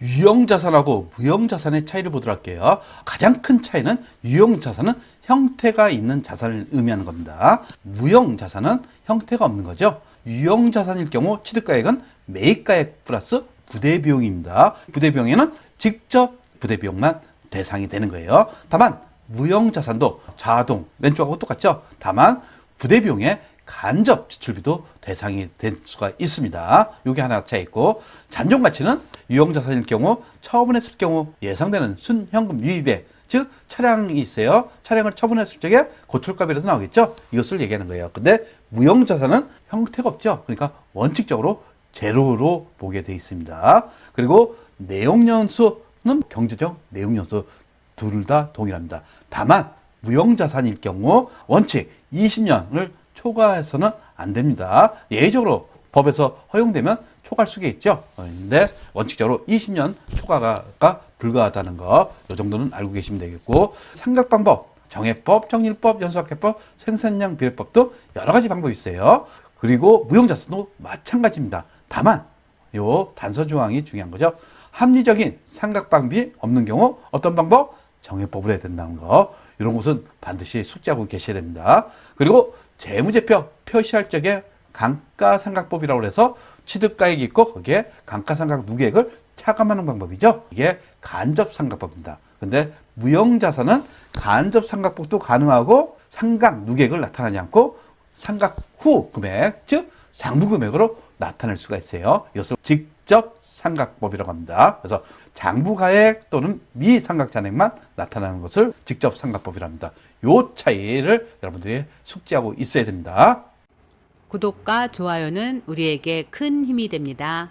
유형자산하고 무형자산의 차이를 보도록 할게요. 가장 큰 차이는 유형자산은 형태가 있는 자산을 의미하는 겁니다. 무형자산은 형태가 없는 거죠. 유형자산일 경우 취득가액은 매입가액 플러스 부대비용입니다. 부대비용에는 직접 부대비용만 대상이 되는 거예요. 다만 무형자산도 자동 왼쪽하고 똑같죠. 다만 부대비용에 간접 지출비도 대상이 될 수가 있습니다. 이게 하나 차이 있고 잔존 가치는 유형 자산일 경우 처분했을 경우 예상되는 순현금 유입액 즉 차량이 있어요. 차량을 처분했을 적에 고철값이라도 나오겠죠. 이것을 얘기하는 거예요. 근데 무형 자산은 형태가 없죠. 그러니까 원칙적으로 제로로 보게 돼 있습니다. 그리고 내용 연수는 경제적 내용 연수 둘 다 동일합니다. 다만 무형 자산일 경우 원칙 20년을 초과해서는 안 됩니다. 예외적으로 법에서 허용되면 초과할 수가 있죠. 어, 근데 원칙적으로 20년 초과가 불가하다는 거, 이 정도는 알고 계시면 되겠고, 상각 방법, 정해법, 정일법, 연수학회법, 생산량 비례법도 여러 가지 방법이 있어요. 그리고 무형자산도 마찬가지입니다. 다만 요 단서 조항이 중요한 거죠. 합리적인 삼각 방비 없는 경우 어떤 방법? 정해법을 해야 된다는 거. 이런 것은 반드시 숙지하고 계셔야 됩니다. 그리고 재무제표 표시할 적에 감가상각법이라고 해서 취득가액이 있고 거기에 감가상각 누계액을 차감하는 방법이죠. 이게 간접상각법입니다. 근데 무형자산은 간접상각법도 가능하고 상각 누계액을 나타나지 않고 상각 후 금액, 즉 장부 금액으로 나타낼 수가 있어요. 이것을 직접 상각법이라고 합니다. 그래서 장부가액 또는 미상각잔액만 나타나는 것을 직접 상각법이라고 합니다. 요 차이를 여러분들이 숙지하고 있어야 됩니다. 구독과 좋아요는 우리에게 큰 힘이 됩니다.